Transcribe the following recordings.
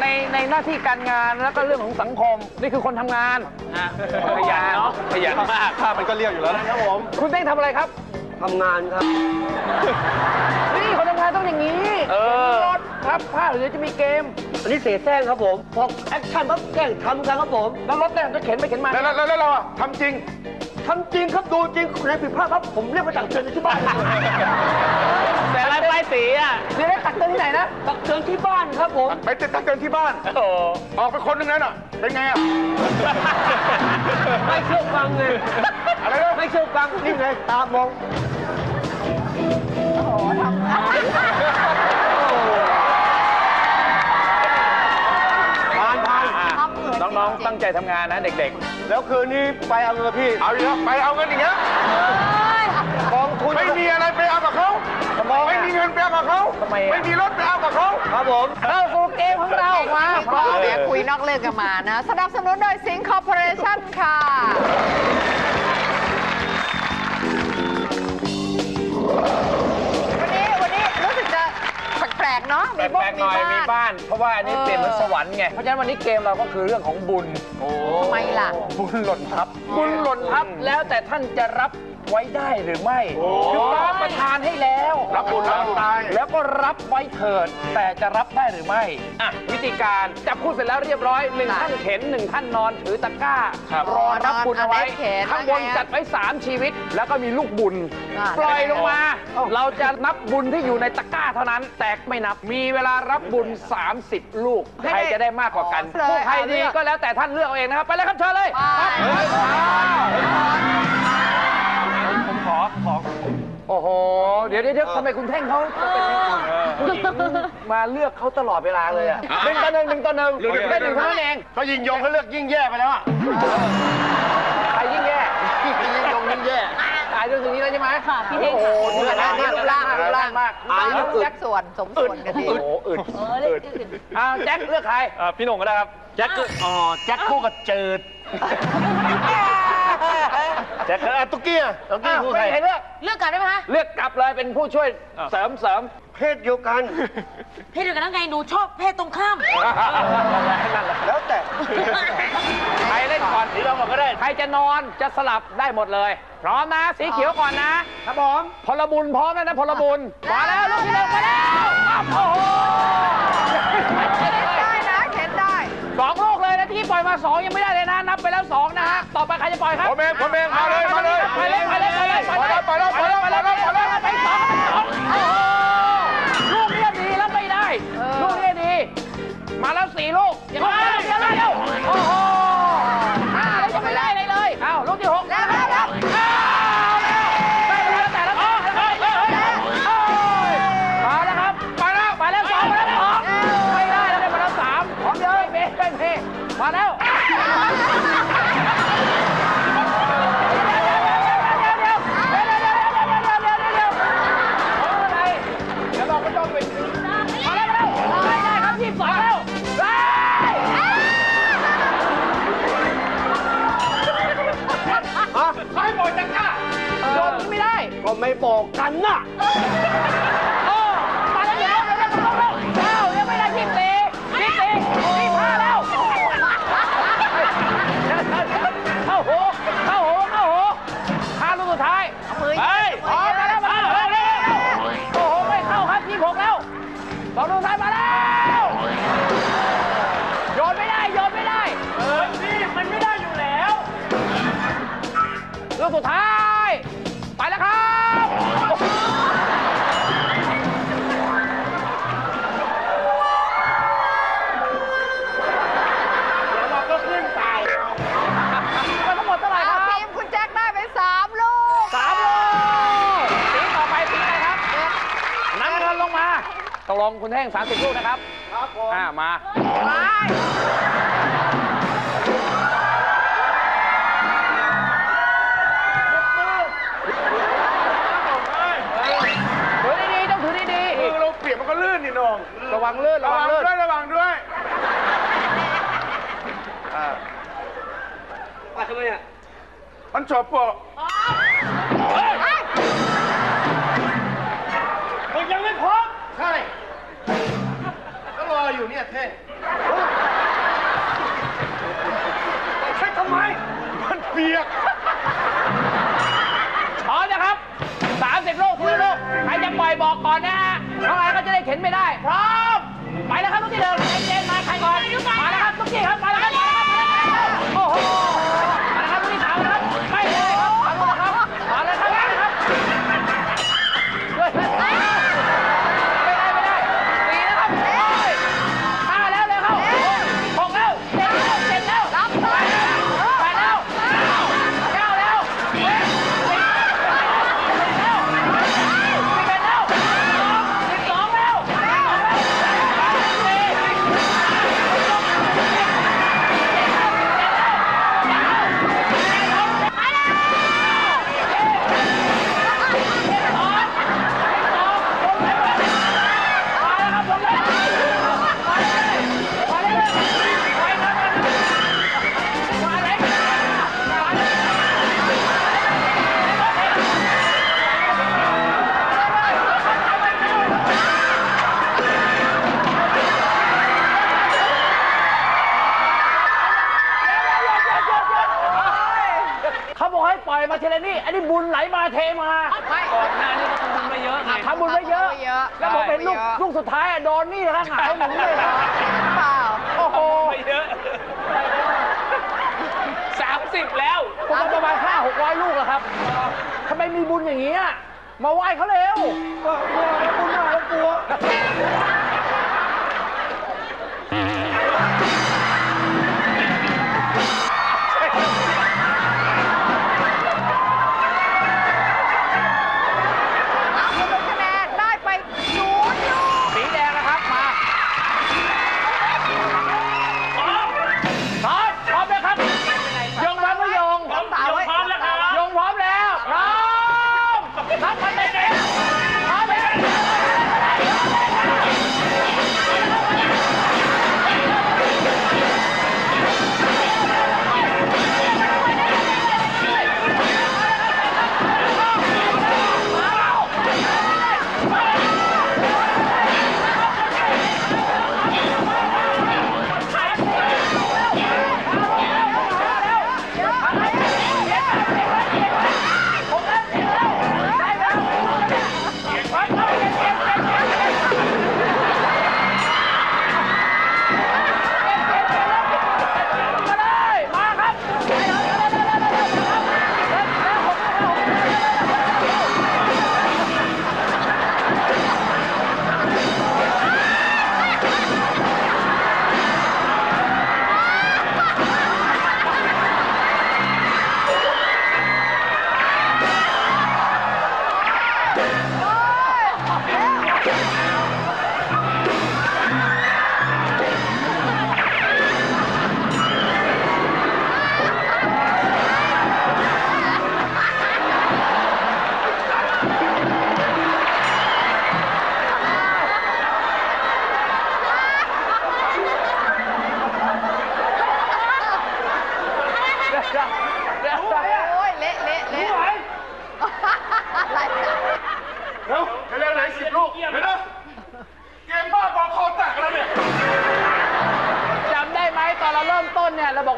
ในในหน้าที่การงานแล้วก็เรื่องของสังคม นี่คือคนทำงานขยันเนาะขยันมากภาพมันก็เรียกอยู่แล้วนะครับผม คุณเต้งทำอะไรครับ ทำงานครับ นี่คนทำงานต้องอย่างนี้เออ รถพับผ้าหรือจะมีเกม อันนี้เสียแซงครับผม พอแอคชั่นปั๊บแกล้งทำกันครับผม แล้วรถเนี่ยจะเข็นไปเข็นมา แล้วแล้วแล้วเราอะทำจริง ทำจริงครับดูจริงใครผิดพลาดครับผมเรียกมาจากเชิญที่บ้านแต่อะไรป้ายสีอะเดี๋ยวได้ตักเตือนที่ไหนนะตักเชิญที่บ้านครับผมไปติดตั้งเกินที่บ้านโอ้ออกไปคนหนึงนั้นอะเป็นไงอะไม่เชื่อฟังไงอะไรนะไม่เชื่อฟังนี่ไงตามองผ่านผ่านน้องๆตั้งใจทำงานนะเด็ก แล้วคืนนี้ไปเอาเงินพี่เอาอีกแล้วไปเอาเงินอีกแล้วกองทุน ไม่มีอะไรไปเอากับเขาไม่มีเงินไปเอากับเขาทำไมอะ ไม่มีรถไปเอากับเขาครับผมๆเข้าสู่เกมของเรามาพร้อมเดี๋ยวคุยนอกเรื่องกันมานะ สนับสนุนโดยสิงคอร์ปอเรชั่นค่ะวั ลกๆเนาะ มีแปบ้ลงกๆหมีน่อยบ้ามีนบ้าน เพราะว่าอันนี้เออ เปลี่ยนเหมือนสวรรค์ไง เพราะฉะนั้นวันนี้เกมเราก็คือเรื่องของบุญ ทำไมล่ะ บุญหล่นทับ บุญหล่นทับแล้วแต่ท่านจะรับ ไว้ได้หรือไม่คือฟ้าประทานให้แล้ว รับบุญรับตายแล้วก็รับไว้เถิด แต่จะรับได้หรือไม่อะวิธีการจับคู่เสร็จแล้วเรียบร้อยหนึ่งค่ะท่านเข็นหนึ่งท่านนอนถือตะกร้าครับรอรับบุญเอาไว้เอาไว้เข็นข้างบนแล้วไงอะจัดไว้สามชีวิต แล้วก็มีลูกบุญอะปล่อยลงมา เราจะนับบุญที่อยู่ในตะกร้าเท่านั้น แต่ไม่นับมีเวลารับบุญ 30 ลูกใครจะได้มากกว่ากันเลยผู้ใครเอาเลืดีอกก็แล้วแต่ท่านเลือกเอาเองนะครับไปเลยครับเชิญเลยไปผมขอขอ โอ้โห เดี๋ยวเดี๋ยวเดี๋ยวทำไมคุณเท่งเขาเป็นผู้หญิงมาเลือกเขาตลอดเวลาเลยอะหนึ่งต่อหนึ่งหนึ่งต่อหนึ่งได้หนึ่งเท่านั้นเองก็ยิงยงเขาเลือกยิ่งแย่ไปแล้วอะใครยิ่งแย่ยิ่งยงยิ่งแย่ตายด้วยตรงนี้แล้วใช่ไหมค่ะพี่เท่งโอ้โหดูดูนะนะนี่นี่รูรูปปร่าร่างงรูรูปปร่าร่างงมากแจ็คส่วนสมส่วนกันดีโอ้โหอึดอึดอ้าวแจ็คเลือกใครอ่าพี่หนุ่มก็ได้ครับแจ็คก็อ๋อแจ็คคู่กับเจิด แจ็คอะตุ๊กกี้อะตุ๊กกี้อ้าวคือใครไม่เห็นเลือกเลือกกันได้ไหมคะเลือกกลับเลยเป็นผู้ช่วยเสริมเสริมเพศเดียวกัน เพศเดียวกันแล้วไงหนูชอบเพศตรงข้ามแล้วแต่ใครเล่นก่อนสีเราก่อนก็ได้ ใครจะนอนจะสลับได้หมดเลย พร้อมนะสีเขียวก่อนนะครับผมพลบุญพร้อมแล้วนะพลบุญมาแล้วลูกที่หนึ่งมาแล้วอ้าวโอ้โหเข็นได้นะเข็นได้สองลูกเลยนะที่ปล่อยมาสองยังไม่ได้เลย นะนับไปแล้วสองนะฮะ ต่อไปใครจะปล่อยครับผมเองผมเองมาเลยมาเลยไปเลยไปเลยไปเลยไปแล้วไปแล้วไปแล้วไปแล้วไปแล้วไปสองสองโอ้โหลูกเนี้ยดีแล้วไม่ได้เออลูกเนี้ยดี มาแล้วสี่ลูกยังไม่ได้เดี๋ยวเร็วโอ้โหห้าแล้วยังไม่ได้เลยเลยอ้าวลูกที่หกแล้วแล้วแล้วอ้าวแล้วได้แล้วแต่ละคนเฮ้ยเฮ้ยเฮ้ยเฮ้ยมาแล้วครับ ไปแล้วไปแล้วสองมาแล้วสองไม่ได้แล้วได้มาแล้วสามพร้อมเลยเมย์เมย์มาแล้วไม่บอกกันนะ สองลู ลงคุณแท่ง30ลูกนะครับ ครับผมอ่ามาไปถือดีๆต้องถือดีมือเราเปียกมันก็ลื่นนี่น้องๆระวังลื่นระระวัวังงลื่นด้วยระวังด้วยอ่าไปทำไมอะมันจบปะ นี่ยเท่ใช่ทำไม มันเปียกพร้อมนะครับ 30โลกทุกโลกใครจะปล่อยบอกก่อนนะฮะน้องไอ้ก็จะได้เข็นไม่ได้ พร้อม ไปแล้วครับลูกที่หนึ่งใรเย็นมาใครก่อน มาแล้วครับลูกที่ครับ ให้ปล่อยมาเทเลนี่ อันนี้บุญไหลมาเทมาไม่ก่อนหน้านี้ก็ทำบุญไปเยอะไงทำบุญไว้เยอะทำบุญไว้เยอะแล้วผมเป็นลูกเยอะลูกสุดท้ายอะโดนนี่นะครับหงายหมุนเลยครับเปล่าโอ้โหไปเยอะสามสิบแล้วผมเอาประมาณห้าหกร้อยลูกอะครับทำไมมีบุญอย่างนี้อะมาไหว้เขาเร็วบุญมาแล้วกลัว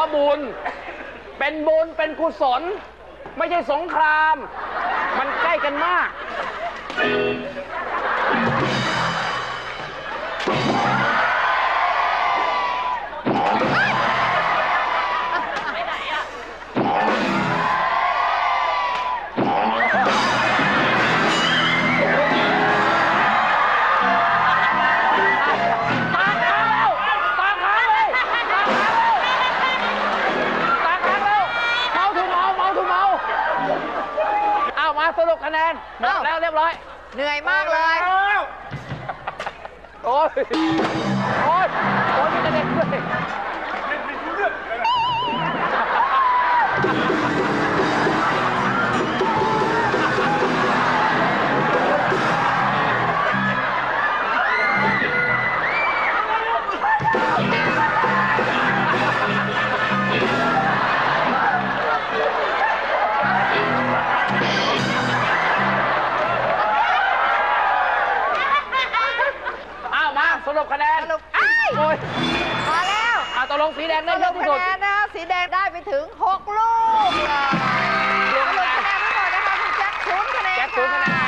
ว่าบุญ เป็นบุญเป็นกุศล ไม่ใช่สงคราม มันใกล้กันมาก คะแนนหมดแล้วเรียบร้อยเหนื่อยมากเลย โอ้ยโอ้ยโอ้ยมีกระเด็นด้วย รุปคะแนนสรุปโอ้ยมาแล้วเอาตกลงสีแดงได้เยรุอะปที่คสุด แนนนะคะสีแดงได้ไปถึง 6 ลูกค่ะสรุปคะแนนทั้งหมดนะคะคุณแจ็คศูนย์คะแนนคศูคะแนน